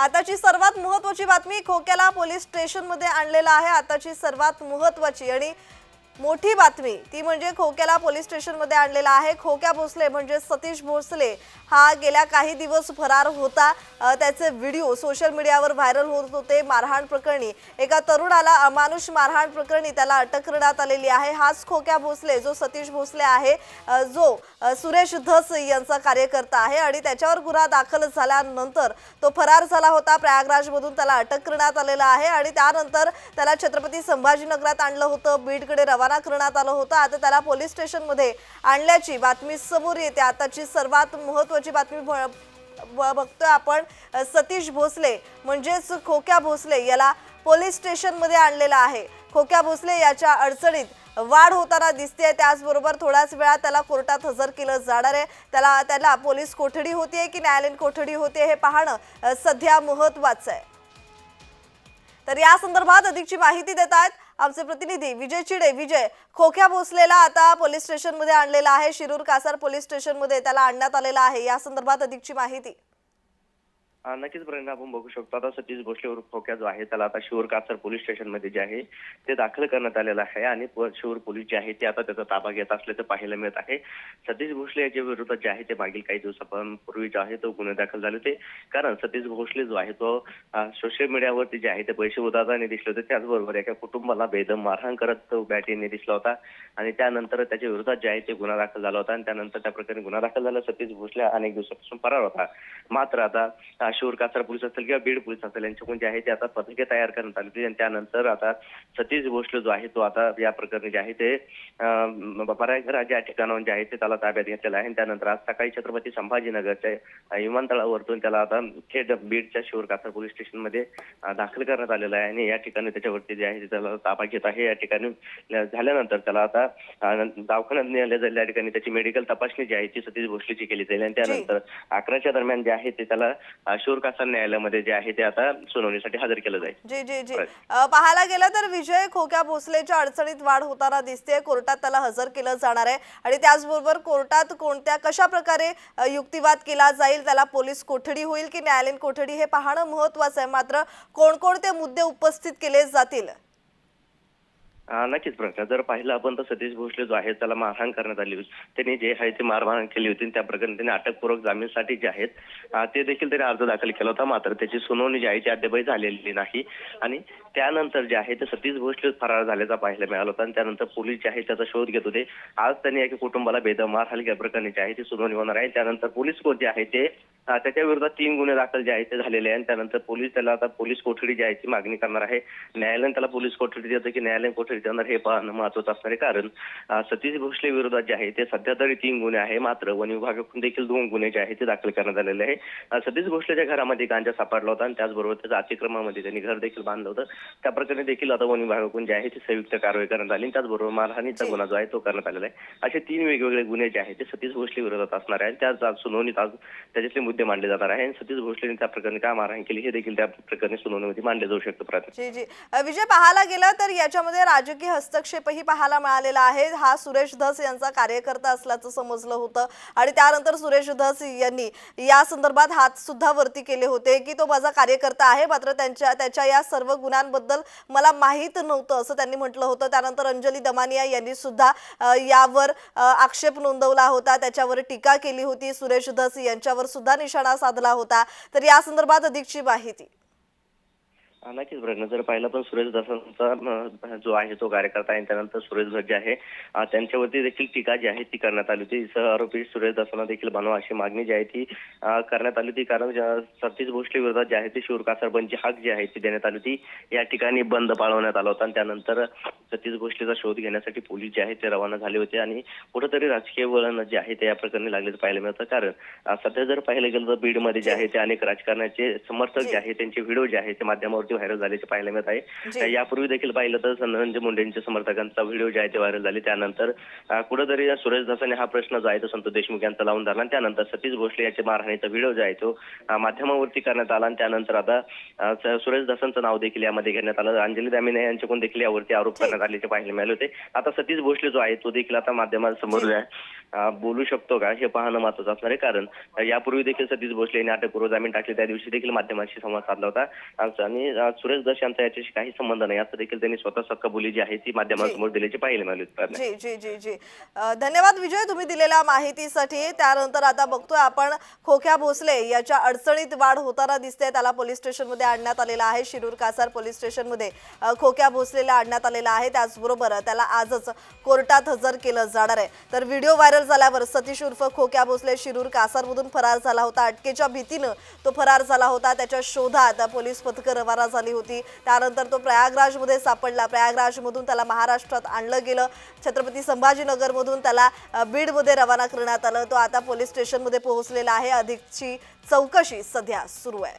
आताची सर्वात महत्वाची बातमी खोक्याला पोलीस स्टेशनमध्ये आणलेला आहे. आताची सर्वात महत्वाची आणि मोठी बातमी ती म्हणजे खोक्याला पोलीस स्टेशनमध्ये आणलेला आहे. खोक्या भोसले म्हणजे सतीश भोसले हा गेल्या काही दिवस फरार होता. त्याचे व्हिडिओ सोशल मीडियावर व्हायरल होत होते. मारहाण प्रकरणी एका तरुणाला अमानुष मारहाण प्रकरणी त्याला अटक करण्यात आलेली आहे. हाच खोक्या भोसले जो सतीश भोसले आहे जो सुरेश धस यांचा कार्यकर्ता आहे आणि त्याच्यावर गुन्हा दाखल झाल्यानंतर तो फरार झाला होता. प्रयागराजमधून त्याला अटक करण्यात आलेला आहे आणि त्यानंतर त्याला छत्रपती संभाजीनगरात आणलं होतं. बीडकडे रवाना करण्यात आलं होतं. आता त्याला पोलीस स्टेशनमध्ये आणल्याची बातमी समोर येते. आताची सर्वात महत्वाची बातमी बघतोय आपण. सतीश भोसले म्हणजेच खोक्या भोसले याला पोलीस स्टेशनमध्ये आणलेला आहे. खोक्या भोसले याच्या अडचणीत वाढ होताना दिसते त्याचबरोबर थोड्याच वेळात त्याला कोर्टात हजर केलं जाणार आहे. त्याला त्याला पोलीस कोठडी होतीये की न्यायालयीन कोठडी होते हे पाहणं सध्या महत्वाचं आहे. तर या संदर्भात अधिकची माहिती देत आहेत आमचे प्रतिनिधी विजय चिडे विजय खोक्या भोसलेला आता पोलीस स्टेशनमध्ये आणलेला आहे. शिरूर कासार पोलीस स्टेशनमध्ये त्याला आणण्यात आलेला आहे. या संदर्भात अधिकची माहिती. नक्कीच प्रेरणा आपण बघू शकतो. आता सतीश भोसले उर्फ खोक्या जो आहे त्याला आता शिवर कासर पोलीस स्टेशनमध्ये जे आहे ते दाखल करण्यात आलेलं आहे. आणि शिवर पोलीस जे आहे ते आता त्याचा ताबा घेत असल्याचं पाहायला मिळत आहे. सतीश भोसले याच्या विरोधात जे आहे ते मागील काही दिवसापूर्वी जे आहे तो गुन्हे दाखल झाले होते. कारण सतीश भोसले जो आहे तो सोशल मीडियावरती जे आहे ते पैसे उदाहरणाने दिसले होते. त्याचबरोबर एका कुटुंबाला बेदम मारहाण करत तो बॅटीने दिसला होता. आणि त्यानंतर त्याच्या विरोधात जे आहे ते गुन्हा दाखल झाला होता. आणि त्यानंतर त्या प्रकारे गुन्हा दाखल झाला. सतीश भोसले अनेक दिवसापासून फरार होता. मात्र आता अ, शिवर कासार पोलीस असतील किंवा बीड पोलीस असेल यांच्याकडून जे आहे ते आता पथके तयार करण्यात आली होती. आणि त्यानंतर आता सतीश भोसले जो आहे तो आता या प्रकरणी जे आहे ते बरायगरा या ठिकाणाहून जे आहे ते त्याला ताब्यात घेतलेला आहे. आणि त्यानंतर आज सकाळी छत्रपती संभाजीनगरच्या विमानतळावरतून त्याला आता थेट बीडच्या शिवर कासार पोलीस स्टेशनमध्ये दाखल करण्यात आलेलं आहे. आणि या ठिकाणी त्याच्यावरती जे आहे ते त्याला ताबा घेत आहे. या ठिकाणी झाल्यानंतर त्याला आता दवाखान्यात नेले जाईल. या ठिकाणी त्याची मेडिकल तपासणी जी आहे ती सतीश भोसलेची केली जाईल. आणि त्यानंतर अकराच्या दरम्यान जे आहे ते त्याला अ, शिवर कासार न्यायालयामध्ये जे आहे ते आता सुनावणीसाठी हजर केलं जाईल. जी जी जी. पाहायला गेलं तर विजय खोक्या भोसलेच्या अडचणीत वाढ होताना दिसते कोर्टात त्याला हजर केलं जाणार आहे. आणि त्याचबरोबर कोर्टात कोणत्या कशा प्रकारे युक्तिवाद केला जाईल त्याला पोलीस कोठडी होईल की न्यायालयीन कोठडी हे पाहणं महत्वाचं आहे. मात्र कोणकोणते मुद्दे उपस्थित केले जातील? नक्कीच प्रश्न जर पाहिलं आपण तर सतीश भोसले जो आहे त्याला मारहाण करण्यात आली होती. त्यांनी जे आहे ते मारहाण केली होती त्या प्रकरणी त्यांनी अटकपूर्वक जामीनसाठी जे आहेत ते देखील त्यांनी अर्ज दाखल केला होता. मात्र त्याची सुनावणी जी आहे ती अद्यापही झालेली नाही. आणि त्यानंतर जे आहे ते सतीश भोसले फरार झाल्याचा पाहायला मिळाला होता. आणि त्यानंतर पोलीस जे आहे त्याचा शोध घेत होते. आज त्यांनी एका कुटुंबाला बेदम मारहाण या प्रकरणी जे आहे ती सुनावणी होणार आहे. त्यानंतर पोलीस कोर्ट जे आहे ते त्याच्या विरोधात तीन गुन्हे दाखल जे आहे ते झालेले आहे आणि त्यानंतर पोलीस त्याला आता पोलीस कोठडी जी आहे ती मागणी करणार आहे. न्यायालयाने त्याला पोलीस कोठडी देतं की न्यायालयीन कोठडी देणार हे पाहणं महत्वाचं असणार आहे. कारण सतीश भोसले विरोधात जे आहे ते सध्या तरी तीन गुन्हे आहे मात्र वन विभागाकडून देखील दोन गुन्हे जे आहे ते दाखल करण्यात आलेले आहे. सतीश भोसलेच्या घरामध्ये गांजा सापडला होता आणि त्याचबरोबर त्याच्या अतिक्रमणामध्ये त्यांनी घर देखील बांधलं होतं. त्या प्रकरणी देखील आता वन विभागाकडून जे आहे ते संयुक्त कारवाई करण्यात आली त्याचबरोबर मारहाणीचा. गुन्हा जो आहे तो करण्यात आलेला आहे. असे तीन वेगवेगळे गुन्हे जे आहेत ते सतीश भोसले विरोधात असणार आहे त्याच आज सुनावणीत आज त्याच्यातले मुद्दे मांडले जाणार आहे आणि सतीश भोसलेने त्या प्रकरणी काय मारहाण केली हे देखील त्या प्रकरणी सुनावणीमध्ये मांडले जाऊ शकतं प्राथमिक जी जी. अ, विजय पाहायला गेलं तर याच्यामध्ये राजकीय हस्तक्षेपही पाहायला मिळालेला आहे. हा सुरेश धस यांचा कार्यकर्ता असल्याचं समजलं होतं आणि त्यानंतर सुरेश धस यांनी या संदर्भात हात सुद्धा वरती केले होते की तो माझा कार्यकर्ता आहे मात्र त्यांच्या त्याच्या या सर्व गुणांबद्दल मला माहीत नव्हतं असं त्यांनी म्हटलं होतं. त्यानंतर अंजली दमानिया यांनी सुद्धा यावर आक्षेप नोंदवला होता. त्याच्यावर टीका केली होती. सुरेश धस यांच्यावर सुद्धा निशाणा साधला होता. तर या संदर्भात अधिकची माहिती. नक्कीच प्रश्न जर पाहिलं पण सुरेश दासांचा जो आहे तो कार्यकर्ता आहे त्यानंतर सुरेश भट जे आहे त्यांच्यावरती देखील टीका जी आहे ती करण्यात आली होती. सह आरोपी सुरेश दासांना देखील बनवा अशी मागणी जी आहे ती करण्यात आली होती. कारण सतीश भोसले विरोधात जे आहे ते शिवकासर सरपंची हाक जी आहे ती देण्यात आली होती. या ठिकाणी बंद पाळवण्यात आला होता. आणि त्यानंतर सतीश भोसलेचा शोध घेण्यासाठी पोलीस जे आहे ते रवाना झाले होते. आणि कुठंतरी राजकीय वळण जे आहे ते या प्रकरणी लागलेलं पाहायला मिळतं. कारण सध्या जर पाहिलं गेलं तर बीडमध्ये जे आहे ते अनेक राजकारणाचे समर्थक जे आहे त्यांचे व्हिडिओ जे आहे ते माध्यमावर माध्यमावरती व्हायरल झाल्याचे पाहायला मिळत. आहे. यापूर्वी देखील पाहिलं तर धनंजय मुंडेंच्या समर्थकांचा व्हिडिओ जे आहे ते व्हायरल झाले. त्यानंतर कुठंतरी सुरेश धसाने हा प्रश्न जो आहे तो संतोष देशमुख यांचा लावून धरला. आणि त्यानंतर सतीश भोसले याच्या मारहाणीचा व्हिडिओ जो आहे तो माध्यमावरती करण्यात आला. आणि त्यानंतर आता सुरेश धसांचं नाव देखील यामध्ये घेण्यात आलं. अंजली दामिने यांच्याकडून देखील यावरती आरोप. करण्यात आल्याचे पाहायला मिळाले होते. आता सतीश भोसले जो आहे तो देखील आता माध्यमांसमोर जो. आहे, अं, बोलू शकतो का? हे पाहणं महत्वाचं असणार आहे. कारण यापूर्वी देखील सतीश भोसले यांनी अटकपूर्व जामीन टाकले. त्या दिवशी देखील माध्यमांशी संवाद साधला होता. आणि- सुरेश दस यांचा याच्याशी काही संबंध नाही. असं देखील त्यांनी स्वतः सक्कबोली जी आहे ती माध्यमांसमोर दिल्याची पाहायला मिळाली. जी जी जी जी. धन्यवाद विजय तुम्ही दिलेल्या माहितीसाठी. त्यानंतर आता बघतोय आपण खोक्या भोसले याच्या अडचणीत वाढ होताना दिसते. त्याला पोलीस स्टेशनमध्ये आणण्यात आलेला आहे. शिरूर कासार पोलीस स्टेशनमध्ये अ, खोक्या भोसलेला आणण्यात आलेला आहे. त्याचबरोबर त्याला आजच कोर्टात हजर केलं जाणार आहे. तर व्हिडिओ व्हायरल झाल्यावर सतीश उर्फ खोक्या भोसले शिरूर कासारमधून फरार झाला होता. अटकेच्या भीतीनं तो फरार झाला होता. त्याच्या शोधात पोलीस पथकं रवाना झाली होती. त्यानंतर तो प्रयागराजमध्ये सापडला. प्रयागराजमधून त्याला महाराष्ट्रात आणलं गेलं. छत्रपती संभाजीनगरमधून त्याला बीडमध्ये रवाना करण्यात आलं. तो आता पोलीस स्टेशनमध्ये पोहोचलेला आहे. अधिकची चौकशी सध्या सुरू आहे.